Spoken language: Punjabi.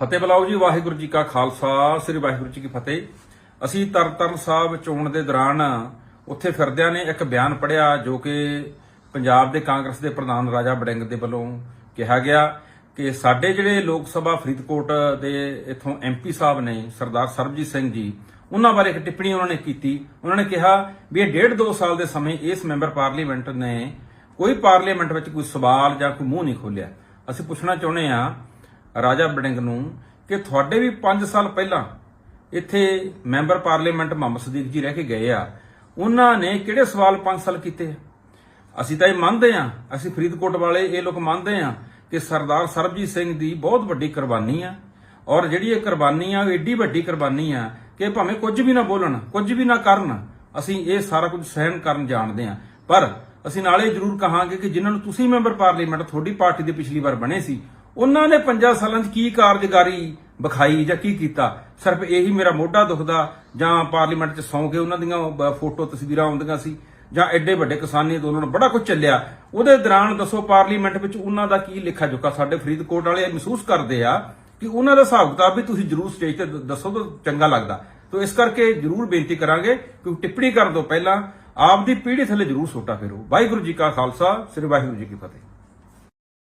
ਫਤਿਹ ਬਲਾਓ ਜੀ, ਵਾਹਿਗੁਰੂ ਜੀ ਕਾ ਖਾਲਸਾ, ਸ੍ਰੀ ਵਾਹਿਗੁਰੂ ਜੀ ਕੀ ਫਤਿਹ। ਅਸੀਂ ਤਰਨਤਾਰਨ ਸਾਹਿਬ ਚੋਣ ਦੇ ਦੌਰਾਨ ਉੱਥੇ ਫਿਰਦਿਆਂ ਨੇ ਇੱਕ ਬਿਆਨ ਪੜਿਆ ਜੋ ਕਿ ਪੰਜਾਬ ਦੇ ਕਾਂਗਰਸ ਦੇ ਪ੍ਰਧਾਨ ਰਾਜਾ ਬੜਿੰਗ ਦੇ ਵੱਲੋਂ ਕਿਹਾ ਗਿਆ ਕਿ ਸਾਡੇ ਜਿਹੜੇ ਲੋਕ ਸਭਾ ਫਰੀਦਕੋਟ ਦੇ ਇਥੋਂ ਐਮਪੀ ਸਾਹਿਬ ਨੇ, ਸਰਦਾਰ ਸਰਬਜੀਤ ਸਿੰਘ ਜੀ, ਉਹਨਾਂ ਬਾਰੇ ਇੱਕ ਟਿੱਪਣੀ ਉਹਨਾਂ ਨੇ ਕੀਤੀ। ਉਹਨਾਂ ਨੇ ਕਿਹਾ ਵੀ ਇਹ ਡੇਢ ਦੋ ਸਾਲ ਦੇ ਸਮੇਂ ਇਸ ਮੈਂਬਰ ਪਾਰਲੀਮੈਂਟ ਨੇ ਕੋਈ ਪਾਰਲੀਮੈਂਟ ਵਿੱਚ ਕੋਈ ਸਵਾਲ ਜਾਂ ਕੋਈ ਮੂੰਹ ਨਹੀਂ ਖੋਲਿਆ ਅਸੀਂ ਪੁੱਛਣਾ ਚਾਹੁੰਦੇ ਆ ਰਾਜਾ ਬੜਿੰਗ ਨੂੰ ਕਿ ਤੁਹਾਡੇ ਵੀ 5 ਸਾਲ ਪਹਿਲਾਂ ਇੱਥੇ ਮੈਂਬਰ ਪਾਰਲੀਮੈਂਟ ਮੁਹੰਮਦ ਸਦੀਕ ਜੀ ਰਹਿ ਕੇ ਗਏ ਆ, ਉਹਨਾਂ ਨੇ ਕਿਹੜੇ ਸਵਾਲ 5 ਸਾਲ ਕੀਤੇ ਅਸੀਂ ਤਾਂ ਇਹ ਮੰਨਦੇ ਆ ਅਸੀਂ ਫਰੀਦਕੋਟ ਵਾਲੇ ਇਹ ਲੋਕ ਮੰਨਦੇ ਆ ਕਿ ਸਰਦਾਰ ਸਰਬਜੀਤ ਸਿੰਘ ਦੀ ਬਹੁਤ ਵੱਡੀ ਕੁਰਬਾਨੀ ਆ ਔਰ ਜਿਹੜੀ ਇਹ ਕੁਰਬਾਨੀ ਆ, ਉਹ ਏਡੀ ਵੱਡੀ ਕੁਰਬਾਨੀ ਆ ਕਿ ਭਾਵੇਂ ਕੁਝ ਵੀ ਨਾ ਬੋਲਣ, ਕੁਝ ਵੀ ਨਾ ਕਰਨ, ਅਸੀਂ ਇਹ ਸਾਰਾ ਕੁਝ ਸਹਿਣ ਕਰਨ ਜਾਣਦੇ ਆ ਪਰ ਅਸੀਂ ਨਾਲੇ ਜ਼ਰੂਰ ਕਹਾਂਗੇ ਕਿ ਜਿਨ੍ਹਾਂ ਨੂੰ ਤੁਸੀਂ ਮੈਂਬਰ ਪਾਰਲੀਮੈਂਟ, ਤੁਹਾਡੀ ਪਾਰਟੀ ਦੇ ਪਿਛਲੀ ਵਾਰ ਬਣੇ ਸੀ ਉਹਨਾਂ ਨੇ 5 ਸਾਲਾਂ 'ਚ ਕੀ ਕਾਰਜਕਾਰੀ ਵਿਖਾਈ ਜਾਂ ਕੀ ਕੀਤਾ? ਸਿਰਫ ਇਹੀ ਮੇਰਾ ਮੋਢਾ ਦੁਖਦਾ, ਜਾਂ ਪਾਰਲੀਮੈਂਟ 'ਚ ਸੌਂ ਕੇ ਉਹਨਾਂ ਦੀਆਂ ਫੋਟੋ ਤਸਵੀਰਾਂ ਆਉਂਦੀਆਂ ਸੀ, ਜਾਂ ਐਡੇ ਵੱਡੇ ਕਿਸਾਨੀ ਅੰਦੋਲਨ ਬੜਾ ਕੁਝ ਚੱਲਿਆ। ਉਹਦੇ ਦੌਰਾਨ ਦੱਸੋ ਪਾਰਲੀਮੈਂਟ ਵਿੱਚ ਉਹਨਾਂ ਦਾ ਕੀ ਲਿਖਾ ਜੁਕਾ ਸਾਡੇ ਫਰੀਦਕੋਟ ਵਾਲੇ ਮਹਿਸੂਸ ਕਰਦੇ ਆ ਕਿ ਉਹਨਾਂ ਦਾ ਹਿਸਾਬ ਕਿਤਾਬ ਵੀ ਤੁਸੀਂ ਜਰੂਰ ਸਟੇਜ ਤੇ ਦੱਸੋ ਤਾਂ ਚੰਗਾ ਲੱਗਦਾ। ਤੋ ਇਸ ਕਰਕੇ ਜਰੂਰ ਬੇਨਤੀ ਕਰਾਂਗੇ ਕਿ ਟਿੱਪਣੀ ਕਰਨ ਤੋਂ ਪਹਿਲਾਂ ਆਪ ਦੀ ਪੀੜ੍ਹੀ ਥੱਲੇ ਜਰੂਰ ਸੋਟਾ ਫੇਰੋ। ਵਾਹਿਗੁਰੂ ਜੀ ਕਾ ਖਾਲਸਾ, ਸ੍ਰੀ ਵਾਹਿਗੁਰੂ ਜੀ ਕੀ ਫਤਿਹ।